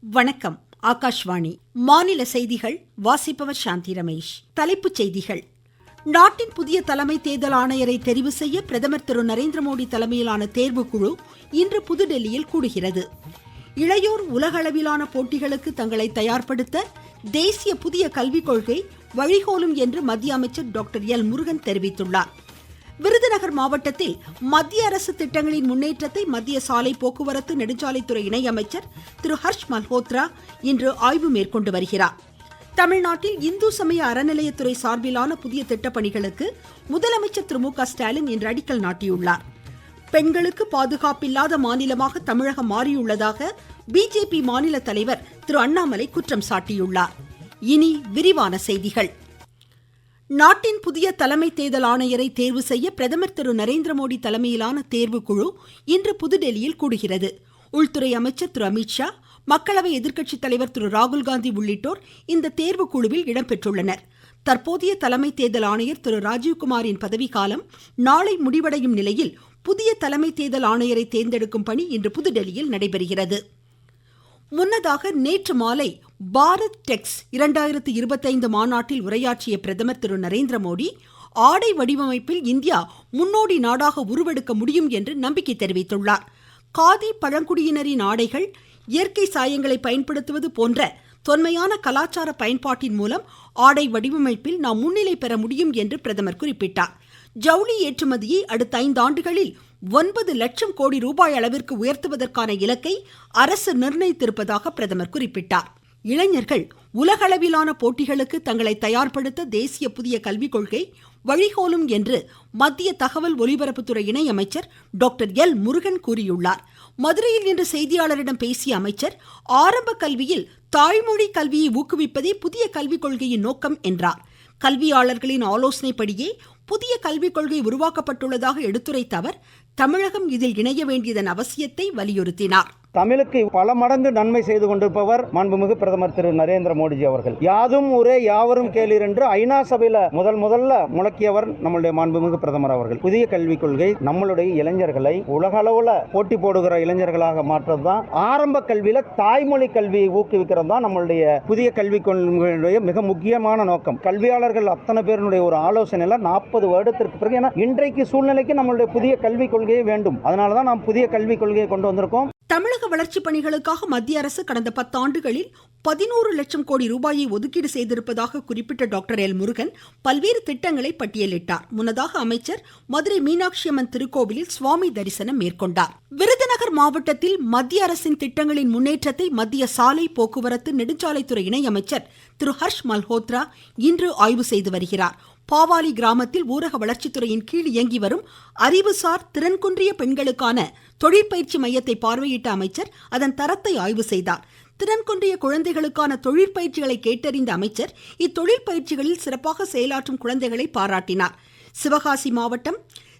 வணக்கம். ஆகாஷ்வாணி. மாநில செய்திகள் வாசிப்பவர் சாந்தி ரமேஷ். தலைப்புச் செய்திகள். நாட்டின் புதிய தலைமை தேர்தல் ஆணையரை தெரிவு செய்ய பிரதமர் திரு நரேந்திர மோடி தலைமையிலான தேர்வுக்குழு இன்று புதுடெல்லியில் கூடுகிறது. இளையோர் உலகளவிலான போட்டிகளுக்கு தங்களை தயார்படுத்த தேசிய புதிய கல்விக் கொள்கை வழிகோலும் என்று மத்திய அமைச்சர் டாக்டர் எல். முருகன் தெரிவித்துள்ளார். விருதுநகர் மாவட்டத்தில் மத்திய அரசு திட்டங்களின் முன்னேற்றத்தை மத்திய சாலை போக்குவரத்து நெடுஞ்சாலைத்துறை இணையமைச்சர் திரு. ஹர்ஷ் மல்ஹோத்ரா இன்று ஆய்வு மேற்கொண்டு வருகிறார். தமிழ்நாட்டில் இந்து சமய அறநிலையத்துறை சார்பிலான புதிய திட்டப்பணிகளுக்கு முதலமைச்சர் திரு. மு. க. ஸ்டாலின் இன்று அடிக்கல் நாட்டியுள்ளார். பெண்களுக்கு பாதுகாப்பில்லாத மாநிலமாக தமிழகம் மாறியுள்ளதாக பிஜேபி மாநில தலைவர் திரு. அண்ணாமலை குற்றம் சாட்டியுள்ளார். இனி விரிவான செய்திகள். நாட்டின் புதிய தலைமை தேர்தல் ஆணையரை தேர்வு செய்ய பிரதமர் திரு நரேந்திர மோடி தலைமையிலான தேர்வுக்குழு இன்று புதுடெல்லியில் கூடுகிறது. உள்துறை அமைச்சர் திரு அமித்ஷா மக்களவை எதிர்க்கட்சித் தலைவர் திரு ராகுல்காந்தி உள்ளிட்டோர் இந்த தேர்வு குழுவில் இடம்பெற்றுள்ளனர். தற்போதைய தலைமை தேர்தல் ஆணையர் திரு ராஜீவ்குமாரின் பதவிக்காலம் நாளை முடிவடையும் நிலையில் புதிய தலைமை தேர்தல் ஆணையரை தேர்ந்தெடுக்கும் பணி இன்று புதுடெல்லியில் நடைபெறுகிறது. முன்னதாக நேற்று மாலை பாரத் டெக்ஸ் இரண்டாயிரத்து இருபத்தைந்து மாநாட்டில் உரையாற்றிய பிரதமர் திரு நரேந்திர மோடி ஆடை வடிவமைப்பில் இந்தியா முன்னோடி நாடாக உருவெடுக்க முடியும் என்று நம்பிக்கை தெரிவித்துள்ளார். காதி பழங்குடியினரின் ஆடைகள் இயற்கை சாயங்களை பயன்படுத்துவது போன்ற தொன்மையான கலாச்சார பயன்பாட்டின் மூலம் ஆடை வடிவமைப்பில் நாம் முன்னிலை பெற முடியும் என்று பிரதமர் குறிப்பிட்டார். ஜவுளி ஏற்றுமதியை அடுத்த ஐந்து ஆண்டுகளில் ஒன்பது லட்சம் கோடி ரூபாய் அளவிற்கு உயர்த்துவதற்கான இலக்கை அரசு நிர்ணயித்திருப்பதாக பிரதமர் குறிப்பிட்டார். இளைஞர்கள் உலகளவிலான போட்டிகளுக்கு தங்களை தயார்படுத்த தேசிய புதிய கல்விக் கொள்கை வழிகோலும் என்று மத்திய தகவல் ஒலிபரப்புத்துறை இணையமைச்சர் டாக்டர் எல். முருகன் கூறியுள்ளார். மதுரையில் இன்று செய்தியாளரிடம் பேசிய அமைச்சர் ஆரம்ப கல்வியில் தாய்மொழி கல்வியை ஊக்குவிப்பதே புதிய கல்விக் கொள்கையின் நோக்கம் என்றார். கல்வியாளர்களின் ஆலோசனைப்படியே புதிய கல்விக் கொள்கை உருவாக்கப்பட்டுள்ளதாக எடுத்துரைத்த அவர் தமிழகம் இதில் இணைய வேண்டியதன் அவசியத்தை வலியுறுத்தினார். தமிழுக்கு பல மடங்கு நன்மை செய்து கொண்டிருப்பவர் மாண்புமிகு பிரதமர் திரு நரேந்திர மோடிஜி அவர்கள். யாதும் ஒரே யாவரும் கேளீர் என்று ஐநா சபையில முதல் முதல்ல முழக்கியவர் நம்மளுடைய மாண்புமிகு பிரதமர் அவர்கள். புதிய கல்விக் கொள்கை நம்மளுடைய இளைஞர்களை உலக அளவுல போட்டி போடுகிற இளைஞர்களாக மாற்றது தான் ஆரம்ப கல்வியில தாய்மொழி கல்வியை ஊக்குவிக்கிறது தான் நம்மளுடைய புதிய கல்விக் கொள்கையுடைய மிக முக்கியமான நோக்கம். கல்வியாளர்கள் அத்தனை பேருடைய ஒரு ஆலோசனையில நாற்பது வருடத்திற்கு பிறகு ஏன்னா இன்றைக்கு சூழ்நிலைக்கு நம்மளுடைய புதிய கல்விக் கொள்கையே வேண்டும். அதனால தான் நாம் புதிய கல்விக் கொள்கையை கொண்டு வந்திருக்கோம். தமிழக வளர்ச்சி பணிகளுக்காக மத்திய அரசு கடந்த பத்தாண்டுகளில் பதினோரு லட்சம் கோடி ரூபாயை ஒதுக்கீடு செய்திருப்பதாக குறிப்பிட்ட டாக்டர் எல் முருகன் பல்வேறு திட்டங்களை பட்டியலிட்டார். முன்னதாக அமைச்சர் மதுரை மீனாட்சி அம்மன் திருக்கோவிலில் சுவாமி தரிசனம் மேற்கொண்டார். விருதுநகர் மாவட்டத்தில் மத்திய அரசின் திட்டங்களின் முன்னேற்றத்தை மத்திய சாலை போக்குவரத்து நெடுஞ்சாலைத்துறை இணையமைச்சர் திரு ஹர்ஷ் மல்ஹோத்ரா இன்று ஆய்வு செய்து வருகிறார். பாவாலி கிராமத்தில் ஊரக வளர்ச்சித்துறையின் கீழ் இயங்கி வரும் அறிவுசார் திறன் குன்றிய பெண்களுக்கான தொழிற்பயிற்சி மையத்தை பார்வையிட்ட அமைச்சர் அதன் தரத்தை ஆய்வு செய்தார். திறன் குன்றிய குழந்தைகளுக்கான தொழிற்பயிற்சிகளை கேட்டறிந்த அமைச்சர் இத்தொழிற்பயிற்சிகளில் சிறப்பாக செயலாற்றும் குழந்தைகளை பாராட்டினார். சிவகாசி மாவட்டம்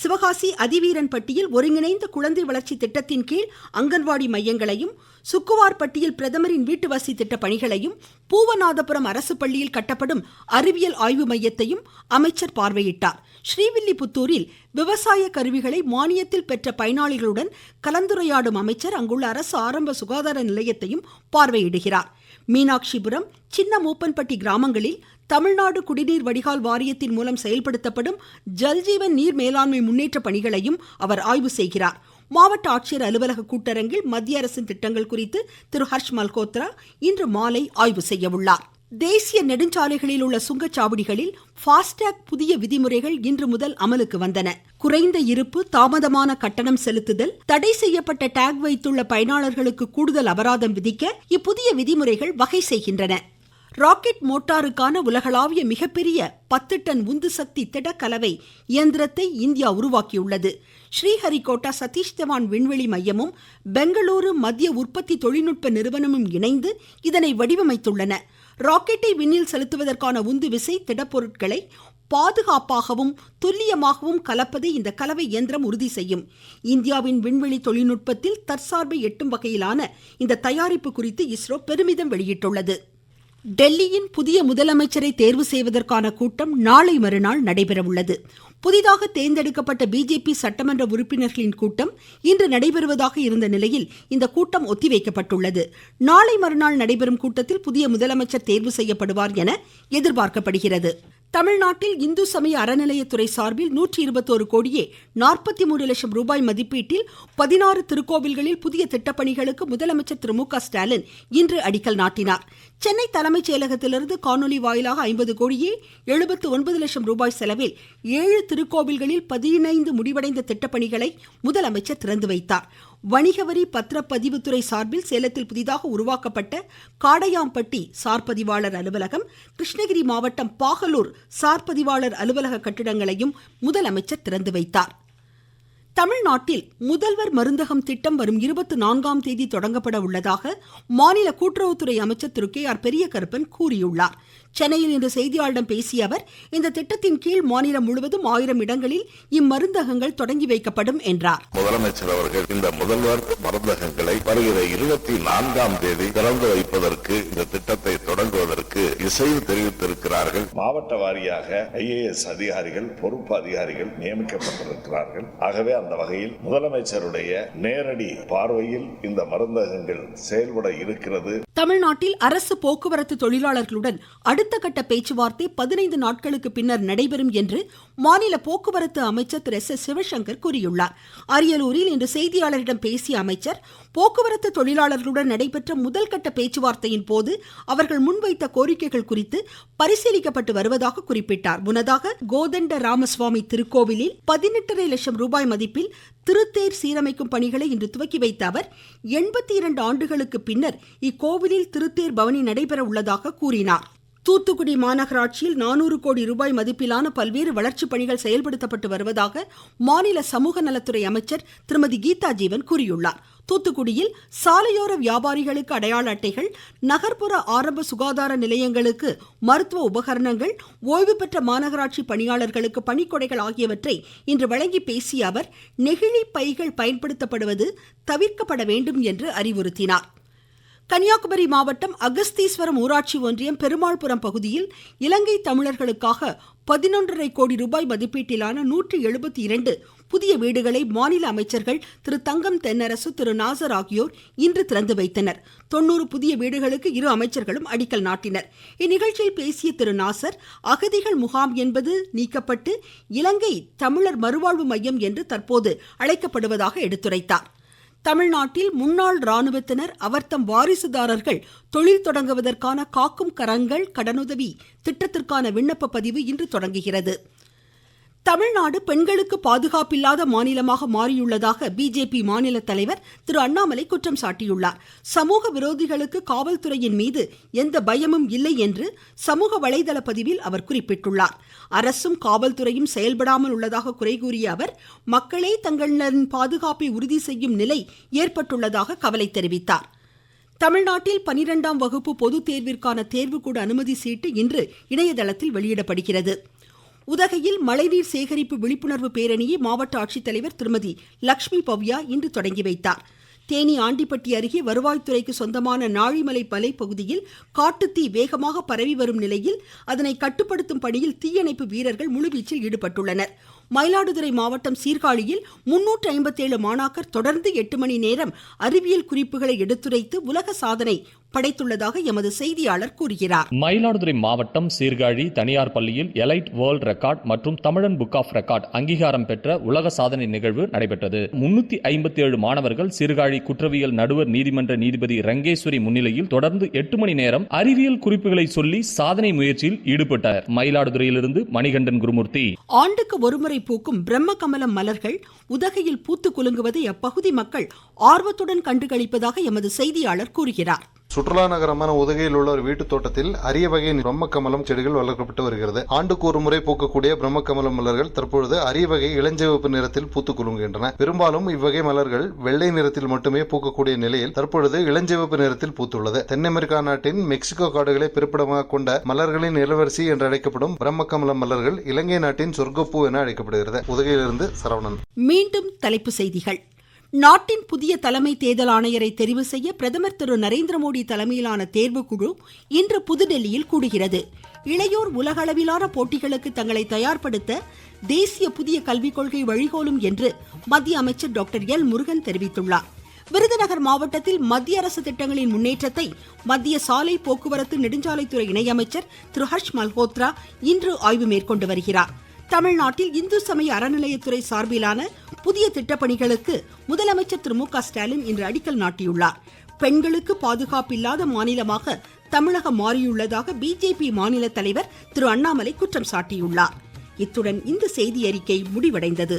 சிவகாசி அதிவீரன்பட்டியில் ஒருங்கிணைந்த குழந்தை வளர்ச்சி திட்டத்தின் கீழ் அங்கன்வாடி மையங்களையும் சுக்குவார்பட்டியில் பிரதமரின் வீட்டு வசதி திட்ட பணிகளையும் பூவநாதபுரம் அரசு பள்ளியில் கட்டப்படும் அறிவியல் ஆய்வு மையத்தையும் அமைச்சர் பார்வையிட்டார். ஸ்ரீவில்லிபுத்தூரில் விவசாய கருவிகளை மானியத்தில் பெற்ற பயனாளிகளுடன் கலந்துரையாடும் அமைச்சர் அங்குள்ள அரசு ஆரம்ப சுகாதார நிலையத்தையும் பார்வையிடுகிறார். மீனாட்சிபுரம் சின்ன மூப்பன்பட்டி கிராமங்களில் தமிழ்நாடு குடிநீர் வடிகால் வாரியத்தின் மூலம் செயல்படுத்தப்படும் ஜல்ஜீவன் நீர் மேலாண்மை முன்னேற்ற பணிகளையும் அவர் ஆய்வு செய்கிறார். மாவட்ட ஆட்சியர் அலுவலக கூட்டரங்கில் மத்திய அரசின் திட்டங்கள் குறித்து திரு. ஹர்ஷ் மல்கோத்ரா இன்று மாலை ஆய்வு செய்ய உள்ளார் தேசிய நெடுஞ்சாலைகளில் உள்ள சுங்கச்சாவடிகளில் ஃபாஸ்டேக் புதிய விதிமுறைகள் இன்று முதல் அமலுக்கு வந்தன. குறைந்த இருப்பு தாமதமான கட்டணம் செலுத்துதல் தடை செய்யப்பட்ட டேக் வைத்துள்ள பயனாளர்களுக்கு கூடுதல் அபராதம் விதிக்க இப்புதிய விதிமுறைகள் வகை செய்கின்றன. ராக்கெட் மோட்டாருக்கான உலகளாவிய மிகப்பெரிய பத்து டன் உந்து சக்தி திடக்கலவை இயந்திரத்தை இந்தியா உருவாக்கியுள்ளது. ஸ்ரீஹரிகோட்டா சதீஷ் தவான் விண்வெளி மையமும் பெங்களூரு மத்திய உற்பத்தி தொழில்நுட்ப நிறுவனமும் இணைந்து இதனை வடிவமைத்துள்ளன. ராக்கெட்டை விண்ணில் செலுத்துவதற்கான உந்து விசை திடப்பொருட்களை பாதுகாப்பாகவும் துல்லியமாகவும் கலப்பதை இந்த கலவை இயந்திரம் உறுதி செய்யும். இந்தியாவின் விண்வெளி தொழில்நுட்பத்தில் தற்சார்பை எட்டும் வகையிலான இந்த தயாரிப்பு குறித்து இஸ்ரோ பெருமிதம் வெளியிட்டுள்ளது. டெல்லியின் புதிய முதலமைச்சரை தேர்வு செய்வதற்கான கூட்டம் நாளை மறுநாள் நடைபெறவுள்ளது. புதிதாக தேர்ந்தெடுக்கப்பட்ட பிஜேபி சட்டமன்ற உறுப்பினர்களின் கூட்டம் இன்று நடைபெறுவதாக இருந்த நிலையில் இந்த கூட்டம் ஒத்திவைக்கப்பட்டுள்ளது. நாளை மறுநாள் நடைபெறும் கூட்டத்தில் புதிய முதலமைச்சர் தேர்வு செய்யப்படுவார் என எதிர்பார்க்கப்படுகிறது. தமிழ்நாட்டில் இந்து சமய அறநிலையத்துறை சார்பில் நூற்றி இருபத்தோரு கோடியே நாற்பத்தி மூன்று லட்சம் ரூபாய் மதிப்பீட்டில் பதினாறு திருக்கோவில்களில் புதிய திட்டப்பணிகளுக்கு முதலமைச்சர் திரு மு க ஸ்டாலின் இன்று அடிக்கல் நாட்டினார். சென்னை தலைமைச் செயலகத்திலிருந்து காணொலி வாயிலாக ஐம்பது கோடியே எழுபத்து ஒன்பது லட்சம் ரூபாய் செலவில் ஏழு திருக்கோவில்களில் பதினைந்து முடிவடைந்த திட்டப்பணிகளை முதலமைச்சர் திறந்து வைத்தார். வணிக வரி பத்திரப்பதிவுத்துறை சார்பில் சேலத்தில் புதிதாக உருவாக்கப்பட்ட காடையாம்பட்டி சார்பதிவாளர் அலுவலகம் கிருஷ்ணகிரி மாவட்டம் பாகலூர் சார்பதிவாளர் அலுவலக கட்டிடங்களையும் முதலமைச்சர் திறந்து வைத்தார். தமிழ்நாட்டில் முதல்வர் மருந்தகம் திட்டம் வரும் இருபத்தி நான்காம் தேதி தொடங்கப்பட உள்ளதாக மாநில கூட்டுறவுத்துறை அமைச்சர் திரு கே ஆர் பெரியகருப்பன் கூறியுள்ளார். சென்னையில் இன்று செய்தியாளர்களிடம் பேசிய அவர் இந்த திட்டத்தின் கீழ் மாநிலம் முழுவதும் ஆயிரம் இடங்களில் இம்மருந்தகங்கள் தொடங்கி வைக்கப்படும் என்றார். முதலமைச்சர் அவர்கள் இந்த முதல்வர் மருந்தகங்களை வருகிற இருபத்தி நான்காம் தேதி திறந்து வைப்பதற்கு இந்த திட்டத்தை தொடங்குவதற்கு இசைவு தெரிவித்திருக்கிறார்கள். மாவட்ட வாரியாக ஐஏஎஸ் அதிகாரிகள் பொறுப்பு அதிகாரிகள் நியமிக்கப்பட்டிருக்கிறார்கள். ஆகவே அந்த வகையில் முதலமைச்சருடைய நேரடி பார்வையில் இந்த மருந்தகங்கள் செயல்பட இருக்கிறது. தமிழ்நாட்டில் அரசு போக்குவரத்து தொழிலாளர்களுடன் அடுத்த கட்ட பேச்சுவார்த்தை பதினைந்து நாட்களுக்கு பின்னர் நடைபெறும் என்று மாநில போக்குவரத்து அமைச்சர் திரு எஸ் எஸ் சிவசங்கர் கூறியுள்ளார். அரியலூரில் இன்று செய்தியாளரிடம் பேசிய அமைச்சர் போக்குவரத்து தொழிலாளர்களுடன் நடைபெற்ற முதல் கட்ட பேச்சுவார்த்தையின் போது அவர்கள் முன்வைத்த கோரிக்கைகள் குறித்து பரிசீலிக்கப்பட்டு வருவதாக குறிப்பிட்டார். முன்னதாக கோதண்ட ராமசுவாமி திருக்கோவிலில் பதினெட்டரை லட்சம் ரூபாய் மதிப்பில் திருத்தேர் சீரமைக்கும் பணிகளை இன்று துவக்கி வைத்த அவர் எண்பத்தி இரண்டு ஆண்டுகளுக்கு பின்னர் இக்கோவிலில் திருத்தேர் பவனி நடைபெற உள்ளதாக கூறினார். தூத்துக்குடி மாநகராட்சியில் நானூறு கோடி ரூபாய் மதிப்பிலான பல்வேறு வளர்ச்சிப் பணிகள் செயல்படுத்தப்பட்டு வருவதாக மாநில சமூக நலத்துறை அமைச்சர் திருமதி கீதா ஜீவன் கூறியுள்ளார். தூத்துக்குடியில் சாலையோர வியாபாரிகளுக்கு அடையாள அட்டைகள் நகர்ப்புற ஆரம்ப சுகாதார நிலையங்களுக்கு மருத்துவ உபகரணங்கள் ஓய்வு பெற்ற மாநகராட்சி பணியாளர்களுக்கு பணிக்கொடைகள் ஆகியவற்றை இன்று வழங்கி பேசிய அவர் நெகிழி பைகள் பயன்படுத்தப்படுவது தவிர்க்கப்பட வேண்டும் என்று அறிவுறுத்தினார். கன்னியாகுமரி மாவட்டம் அகஸ்தீஸ்வரம் ஊராட்சி ஒன்றியம் பெருமாள்புரம் பகுதியில் இலங்கை தமிழர்களுக்காக பதினொன்றரை கோடி ரூபாய் மதிப்பீட்டிலான நூற்றி எழுபத்தி இரண்டு புதிய வீடுகளை மாநில அமைச்சர்கள் திரு தங்கம் தென்னரசு திரு நாசர் ஆகியோர் இன்று திறந்து வைத்தனர். தொன்னூறு புதிய வீடுகளுக்கு இரு அமைச்சர்களும் அடிக்கல் நாட்டினர். இந்நிகழ்ச்சியில் பேசிய திரு நாசர் அகதிகள் முகாம் என்பது நீக்கப்பட்டு இலங்கை தமிழர் மறுவாழ்வு மையம் என்று தற்போது அழைக்கப்படுவதாக எடுத்துரைத்தார். தமிழ்நாட்டில் முன்னாள் ராணுவத்தினர் அவர்தம் வாரிசுதாரர்கள் தொழில் தொடங்குவதற்கான காக்கும் கரங்கள் கடனுதவி திட்டத்திற்கான விண்ணப்ப பதிவு இன்று தொடங்குகிறது. தமிழ்நாடு பெண்களுக்கு பாதுகாப்பில்லாத மாநிலமாக மாறியுள்ளதாக பிஜேபி மாநில தலைவர் திரு அண்ணாமலை குற்றம் சாட்டியுள்ளார். சமூக விரோதிகளுக்கு காவல்துறையின் மீது எந்த பயமும் இல்லை என்று சமூக வலைதள பதிவில் அவர் குறிப்பிட்டுள்ளார். அரசும் காவல்துறையும் செயல்படாமல் உள்ளதாக குறை கூறிய அவர் மக்களே தங்களின் பாதுகாப்பை உறுதி செய்யும் நிலை ஏற்பட்டுள்ளதாக கவலை தெரிவித்தார். தமிழ்நாட்டில் பனிரெண்டாம் வகுப்பு பொதுத் தேர்விற்கான தேர்வுக்கூட அனுமதி சீட்டு இன்று இணையதளத்தில் வெளியிடப்படுகிறது. உதகையில் மழைநீர் சேகரிப்பு விழிப்புணர்வு பேரணியை மாவட்ட ஆட்சித்தலைவர் திருமதி லக்ஷ்மி பவ்யா இன்று தொடங்கி வைத்தார். தேனி ஆண்டிப்பட்டி அருகே வருவாய்த்துறைக்கு சொந்தமான நாழிமலை மலை பகுதியில் காட்டுத்தீ வேகமாக பரவி வரும் நிலையில் அதனை கட்டுப்படுத்தும் பணியில் தீயணைப்பு வீரர்கள் முழுவீச்சில் ஈடுபட்டுள்ளனர். மயிலாடுதுறை மாவட்டம் சீர்காழியில் முன்னூற்று ஐம்பத்தேழு மாணாக்கர் தொடர்ந்து எட்டு மணி நேரம் அறிவியல் குறிப்புகளை எடுத்துரைத்து உலக சாதனை படைத்துள்ளதாக எமது செய்தியாளர் கூறுகிறார். மயிலாடுதுறை மாவட்டம் சீர்காழி தனியார் பள்ளியில் எலைட் வேர்ல்ட் ரெக்கார்ட் மற்றும் தமிழன் புக் ஆஃப் ரெக்கார்ட் அங்கீகாரம் பெற்ற உலக சாதனை நிகழ்வு நடைபெற்றது. முன்னூத்தி ஐம்பத்தி ஏழு மாணவர்கள் சீர்காழி குற்றவியல் நடுவர் நீதிமன்ற நீதிபதி ரங்கேஸ்வரி முன்னிலையில் தொடர்ந்து எட்டு மணி நேரம் அறிவியல் குறிப்புகளை சொல்லி சாதனை முயற்சியில் ஈடுபட்டனர். மயிலாடுதுறையிலிருந்து மணிகண்டன் குருமூர்த்தி. ஆண்டுக்கு ஒருமுறை பூக்கும் பிரம்ம கமலம் மலர்கள் உதகையில் பூத்து குலுங்குவதை அப்பகுதி மக்கள் ஆர்வத்துடன் கண்டுகளிப்பதாக எமது செய்தியாளர் கூறுகிறார். சுற்றுலா நகரமான உதகையில் உள்ள ஒரு வீட்டு தோட்டத்தில் அரிய வகை பிரம்ம கமலம் செடிகள் வளர்க்கப்பட்டு வருகிறது. ஆண்டுக்கு ஒரு முறை பூக்கக்கூடிய பிரம்ம கமலம் மலர்கள் தற்பொழுது அரிய வகை இளஞ்சிவப்பு நிறத்தில் பூத்து குலுங்குகின்றன. பெரும்பாலும் இவ்வகை மலர்கள் வெள்ளை நிறத்தில் மட்டுமே பூக்கக்கூடிய நிலையில் தற்பொழுது இளஞ்சிவப்பு நிறத்தில் பூத்துள்ளது. தென் அமெரிக்கா நாட்டின் மெக்சிகோ காடுகளை பிறப்பிடமாக கொண்ட மலர்களின் இளவரசி என்று அழைக்கப்படும் பிரம்ம கமலம் மலர்கள் இலங்கை நாட்டின் சொர்க்கப்பூ என அழைக்கப்படுகிறது. உதகையிலிருந்து சரவணன். மீண்டும் தலைப்பு செய்திகள். நாட்டின் புதிய தலைமை தேர்தல் ஆணையரை தெரிவு செய்ய பிரதமர் திரு நரேந்திர மோடி தலைமையிலான தேர்வுக்குழு இன்று புதுடெல்லியில் கூடுகிறது. இளையோர் உலகளவிலான போட்டிகளுக்கு தங்களை தயார்படுத்த தேசிய புதிய கல்விக் கொள்கை வழிகோலும் என்று மத்திய அமைச்சர் டாக்டர் எல். முருகன் தெரிவித்துள்ளார். விருதுநகர் மாவட்டத்தில் மத்திய அரசு திட்டங்களின் முன்னேற்றத்தை மத்திய சாலை போக்குவரத்து நெடுஞ்சாலைத்துறை இணையமைச்சர் திரு. ஹர்ஷ் மல்ஹோத்ரா இன்று ஆய்வு மேற்கொண்டு வருகிறார். தமிழ்நாட்டில் இந்து சமய அறநிலையத்துறை சார்பிலான புதிய திட்டப்பணிகளுக்கு முதலமைச்சர் திரு மு க ஸ்டாலின் இன்று அடிக்கல் நாட்டியுள்ளார். பெண்களுக்கு பாதுகாப்பு இல்லாத மாநிலமாக தமிழகம் மாறியுள்ளதாக பிஜேபி மாநில தலைவர் திரு அண்ணாமலை குற்றம் சாட்டியுள்ளார். இத்துடன் இந்த செய்தி அறிக்கை முடிவடைந்தது.